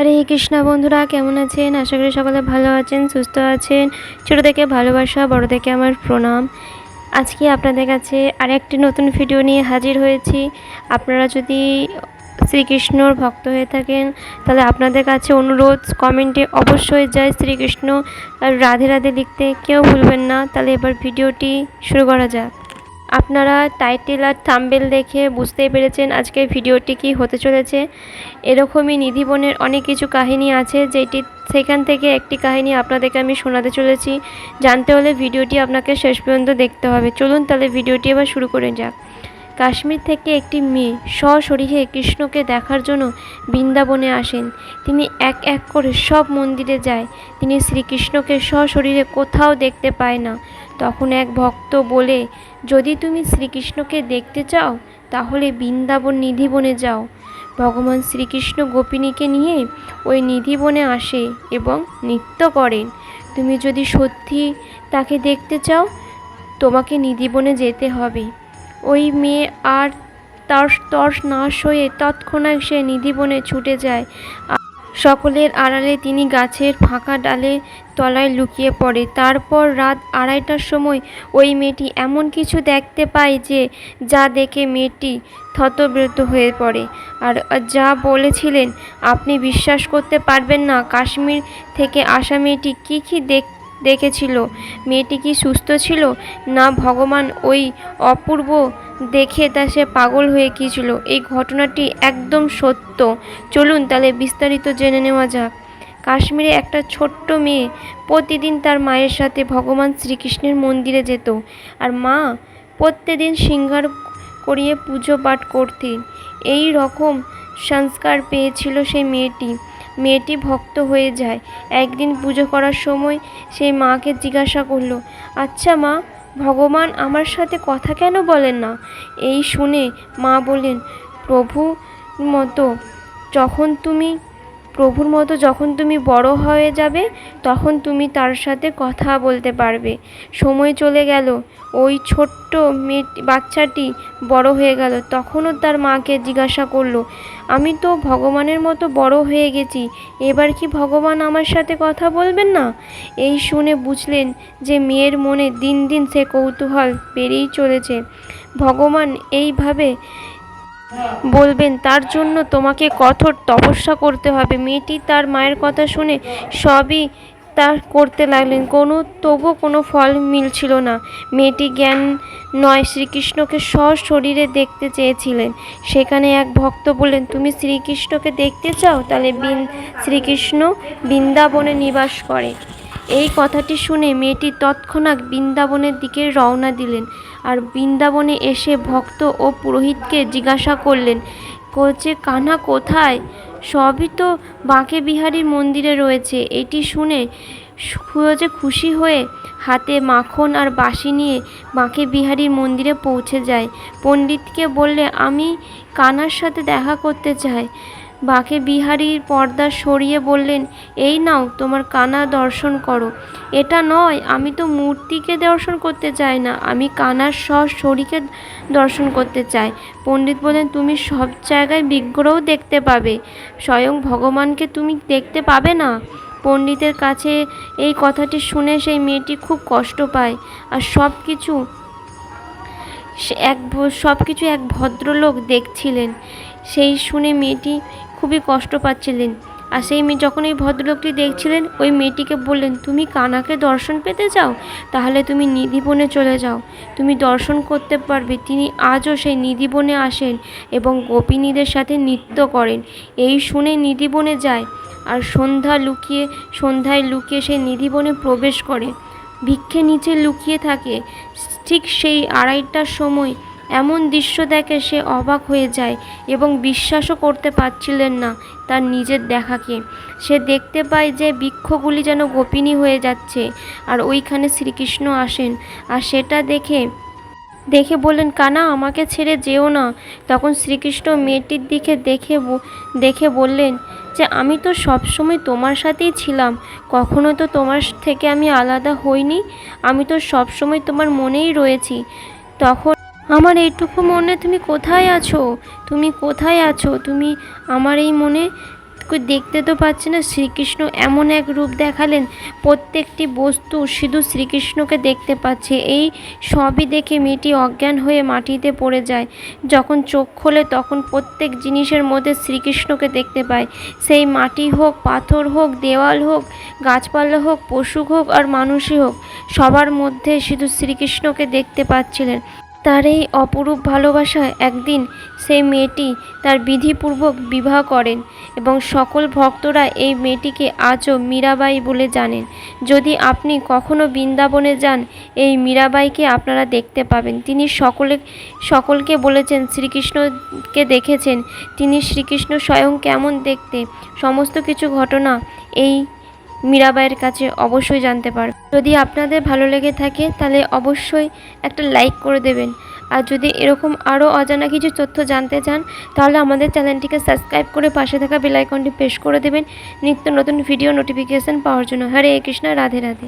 হরে কৃষ্ণা বন্ধুরা, কেমন আছেন? আশা করি সকলে ভালো আছেন, সুস্থ আছেন। ছোটো থেকে ভালোবাসা, বড় থেকে আমার প্রণাম। আজকে আপনাদের কাছে আরেকটি নতুন ভিডিও নিয়ে হাজির হয়েছি। আপনারা যদি শ্রীকৃষ্ণর ভক্ত হয়ে থাকেন, তাহলে আপনাদের কাছে অনুরোধ কমেন্টে অবশ্যই যায় শ্রীকৃষ্ণ আর রাধে রাধে লিখতে। কেউ ভুলবেন না, তাহলে এবার ভিডিওটি শুরু করা যাক। আপনারা টাইটেল আর থাম্বেল দেখে বুঝতেই পেরেছেন আজকের ভিডিওটি কি হতে চলেছে। এরকমই নিধিবনের অনেক কিছু কাহিনী আছে, যেটি সেখান থেকে একটি কাহিনী আপনাদেরকে আমি শোনাতে চলেছি। জানতে হলে ভিডিওটি আপনাকে শেষ পর্যন্ত দেখতে হবে। চলুন তাহলে ভিডিওটি এবার শুরু করে যাক। কাশ্মীর থেকে একটি মেয়ে সশরীরে কৃষ্ণকে দেখার জন্য বৃন্দাবনে আসেন। তিনি এক এক করে সব মন্দিরে যায়। তিনি শ্রীকৃষ্ণকে সশরীরে কোথাও দেখতে পায় না। তখন এক ভক্ত বলে, যদি তুমি শ্রীকৃষ্ণকে দেখতে চাও, তাহলে বৃন্দাবন নিধিবনে যাও। ভগবান শ্রীকৃষ্ণ গোপিনীকে নিয়ে ওই নিধিবনে আসে এবং নৃত্য করেন। তুমি যদি সত্যি তাকে দেখতে চাও, তোমাকে নিধিবনে যেতে হবে। ওই মেয়ে আর তার তর্স না সয়ে তৎক্ষণাৎ সে নিধিবনে ছুটে যায়। সকলের আড়ালে তিনি গাছের ফাঁকা ডালে তলায় লুকিয়ে পড়ে। তারপর রাত আড়াইটার সময় ওই মেয়েটি এমন কিছু দেখতে পায় যে, যা দেখে মেয়েটি থতব্রত হয়ে পড়ে। আর যা বলেছিলেন, আপনি বিশ্বাস করতে পারবেন না, কাশ্মীর থেকে আসা মেয়েটি কী কী দেখ দেখেছিল। মেয়েটি কি সুস্থ ছিল? না, ভগবান ওই অপূর্ব দেখে তা সে পাগল হয়ে গিয়েছিল। এই ঘটনাটি একদম সত্য। চলুন তাহলে বিস্তারিত জেনে নেওয়া যাক। কাশ্মীরে একটা ছোট্ট মেয়ে প্রতিদিন তার মায়ের সাথে ভগবান শ্রীকৃষ্ণের মন্দিরে যেত আর মা প্রত্যেকদিন সিঙ্গার করিয়ে পুজো পাঠ করতেন। এই রকম সংস্কার পেয়েছিল সেই মেয়েটি। মেয়েটি ভক্ত হয়ে যায়। একদিন পুজো করার সময় সেই মাকে জিজ্ঞাসা করল আচ্ছা মা, ভগবান আমার সাথে কথা কেন বলেন না? এই শুনে মা বলেন প্রভু মতো, যখন তুমি প্রভুর মতো যখন তুমি বড় হয়ে যাবে, তখন তুমি তার সাথে কথা বলতে পারবে। সময় চলে গেল। ওই ছোট্ট মেয়ে বাচ্চাটি বড় হয়ে গেল। তখনও তার মাকে জিজ্ঞাসা করল, আমি তো ভগবানের মতো বড় হয়ে গেছি, এবার কি ভগবান আমার সাথে কথা বলবেন না? এই শুনে বুঝলেন যে মেয়ের মনে দিন দিন সে কৌতূহল বেড়েই চলেছে। ভগবান এইভাবে বলবেন, তার জন্য তোমাকে কঠোর তপস্যা করতে হবে। মেয়েটি তার মায়ের কথা শুনে সবই তার করতে লাগলেন। কোনো তবু কোনো ফল মিলছিল না। মেয়েটি জ্ঞান নয়, শ্রীকৃষ্ণকে সশরীরে দেখতে চেয়েছিলেন। সেখানে এক ভক্ত বললেন, তুমি শ্রীকৃষ্ণকে দেখতে চাও? তাহলে বিন, শ্রীকৃষ্ণ বৃন্দাবনে নিবাস করে। এই কথাটি শুনে মেয়েটি তৎক্ষণাৎ বৃন্দাবনের দিকে রওনা দিলেন আর বৃন্দাবনে এসে ভক্ত ও পুরোহিতকে জিজ্ঞাসা করলেন, কোচে কানা কোথায়? সবই তো বাঁকে বিহারীর মন্দিরে রয়েছে। এটি শুনে যে খুশি হয়ে হাতে মাখন আর বাঁশি নিয়ে বাঁকে বিহারীর মন্দিরে পৌঁছে যায়। পণ্ডিতকে বললে, আমি কানার সাথে দেখা করতে চাই। বাঁকে বিহারীর পর্দা সরিয়ে বললেন, এই নাও, তোমার কানা দর্শন করো। এটা নয়, আমি তো মূর্তিকে দর্শন করতে চাই না, আমি কানার সহ শরীকে দর্শন করতে চাই। পণ্ডিত বলেন তুমি সব জায়গায় বিগ্রহ দেখতে পাবে। স্বয়ং ভগবানকে তুমি দেখতে পাবে না? পণ্ডিতের কাছে এই কথাটি শুনে সেই মেয়েটি খুব কষ্ট পায়। আর সব কিছু এক সব কিছু এক ভদ্রলোক দেখছিলেন। সেই শুনে মেয়েটি খুবই কষ্ট পাচ্ছিলেন। আর সেই মেয়ে যখন এই ভদ্রলোকটি দেখছিলেন, ওই মেয়েটিকে বললেন, তুমি কানাকে দর্শন পেতে চাও? তাহলে তুমি নিধিবনে চলে যাও। তুমি দর্শন করতে পারবে। তিনি আজও সেই নিধিবনে আসেন এবং গোপিনীদের সাথে নৃত্য করেন। এই শুনে নিধিবনে যায় আর সন্ধ্যা লুকিয়ে, সন্ধ্যায় লুকিয়ে সেই নিধিবনে প্রবেশ করে। ভিক্ষে নিচে লুকিয়ে থাকে। ঠিক সেই আড়াইটার সময় এমন দৃশ্য দেখে সে অবাক হয়ে যায় এবং বিশ্বাসও করতে পারছিলেন না তার নিজের দেখাকে। সে দেখতে পায় যে বৃক্ষগুলি যেন গোপিনী হয়ে যাচ্ছে আর ওইখানে শ্রীকৃষ্ণ আসেন আর সেটা দেখে দেখে বললেন, কানা, আমাকে ছেড়ে যেও না। তখন শ্রীকৃষ্ণ মেয়েটির দিকে দেখে দেখে বললেন, যে আমি তো সবসময় তোমার সাথেই ছিলাম। কখনো তো তোমার থেকে আমি আলাদা হইনি। আমি তো সবসময় তোমার মনেই রয়েছি। তখন আমার এইটুকু মনে তুমি কোথায় আছো? তুমি কোথায় আছো? তুমি আমার এই মনে দেখতে তো পাচ্ছি না। শ্রীকৃষ্ণ এমন এক রূপ দেখালেন, প্রত্যেকটি বস্তু শুধু শ্রীকৃষ্ণকে দেখতে পাচ্ছে। এই সবই দেখে মেয়েটি অজ্ঞান হয়ে মাটিতে পড়ে যায়। যখন চোখ খোলে তখন প্রত্যেক জিনিসের মধ্যে শ্রীকৃষ্ণকে দেখতে পায়। সেই মাটি হোক, পাথর হোক, দেওয়াল হোক, গাছপালা হোক, পশু হোক আর মানুষই হোক, সবার মধ্যে শুধু শ্রীকৃষ্ণকে দেখতে পাচ্ছিলেন। তার এই অপরূপ ভালোবাসায় একদিন সেই মেয়েটি তার বিধিপূর্বক বিবাহ করেন এবং সকল ভক্তরা এই মেয়েটিকে আজও মীরাবাই বলে জানেন। যদি আপনি কখনো বৃন্দাবনে যান, এই মীরাবাইকে আপনারা দেখতে পাবেন। তিনি সকলে, সকলকে বলেছেন, শ্রীকৃষ্ণকে দেখেছেন। তিনি শ্রীকৃষ্ণ স্বয়ং কেমন দেখতে? সমস্ত কিছু ঘটনা এই মীরাবাইয়ের কাছে অবশ্যই জানতে পারবে যদি আপনাদের ভালো লেগে থাকে, তাহলে অবশ্যই একটা লাইক করে দেবেন। আর যদি এরকম আরও অজানা কিছু তথ্য জানতে চান, তাহলে আমাদের চ্যানেলটিকে সাবস্ক্রাইব করে পাশে থাকা বেলাইকনটি প্রেস করে দেবেন। নিত্য নতুন ভিডিও নোটিফিকেশান পাওয়ার জন্য। হরে কৃষ্ণ, রাধে রাধে।